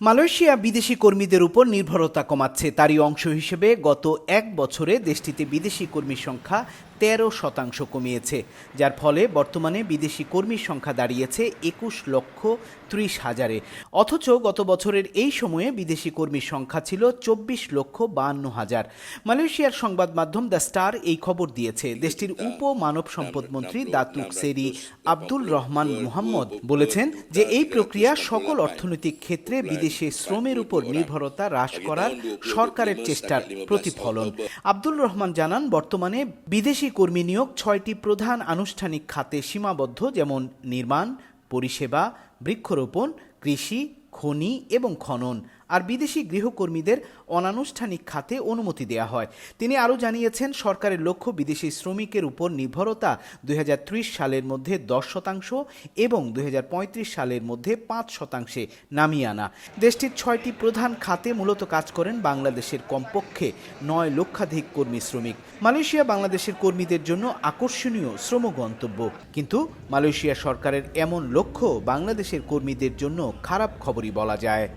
Malaysia বিদেশি কর্মীদের উপর নির্ভরতা কমাচ্ছে। তারই অংশ হিসেবে গত এক বছরে দেশটিতে বিদেশি কর্মীর সংখ্যা তেরো শতাংশ কমিয়েছে, যার ফলে বর্তমানে বিদেশি কর্মীর সংখ্যা দাঁড়িয়েছে একুশ লক্ষ ত্রিশ হাজারে। অথচ গত বছরের এই সময়ে বিদেশি কর্মীর সংখ্যা ছিল চব্বিশ লক্ষ বাহান্ন হাজার। মালয়েশিয়ার সংবাদ মাধ্যম দ্য স্টার এই খবর দিয়েছে। দেশটির উপ মানব সম্পদ মন্ত্রী দাতুক সেরি আব্দুল রহমান মুহাম্মদ বলেছেন যে এই প্রক্রিয়া সকল অর্থনৈতিক ক্ষেত্রে বিদেশে শ্রমের উপর নির্ভরতা হ্রাস করার সরকারের চেষ্টার প্রতিফলন। আব্দুল রহমান জানান, বর্তমানে বিদেশি কর্মী নিয়োগ ছয়টি প্রধান আনুষ্ঠানিক খাতে সীমাবদ্ধ, যেমন নির্মাণ, পরিষেবা, বৃক্ষরোপণ, কৃষি, খনি এবং খনন। আর বিদেশি গৃহকর্মীদের অনানুষ্ঠানিক খাতে অনুমতি দেওয়া হয়। তিনি আরও জানিয়েছেন, সরকারের লক্ষ্য বিদেশি শ্রমিকের উপর নির্ভরতা দুই হাজার ত্রিশ সালের মধ্যে দশ শতাংশ এবং দুই হাজার পঁয়ত্রিশ সালের মধ্যে পাঁচ শতাংশে নামিয়ে আনা। দেশটির ছয়টি প্রধান খাতে মূলত কাজ করেন বাংলাদেশের কমপক্ষে নয় লক্ষাধিক কর্মী শ্রমিক। মালয়েশিয়া বাংলাদেশের কর্মীদের জন্য আকর্ষণীয় শ্রম গন্তব্য। কিন্তু মালয়েশিয়া সরকারের এমন লক্ষ্য বাংলাদেশের কর্মীদের জন্য খারাপ খবরই বলা যায়।